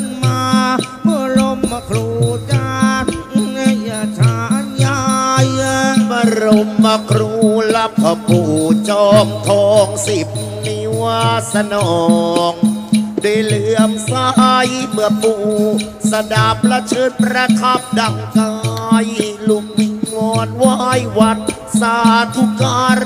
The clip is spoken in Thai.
นมาเมื่อลมมาครูจานยาชานยายบรมมาครูลับพ่อปู่จอมทองสิบนิวาสนองได้เหลื่อมสายเมื่อปู่สดาบละเชิญประคับดังกายลุกมิงวอนไหววัดสาธุการ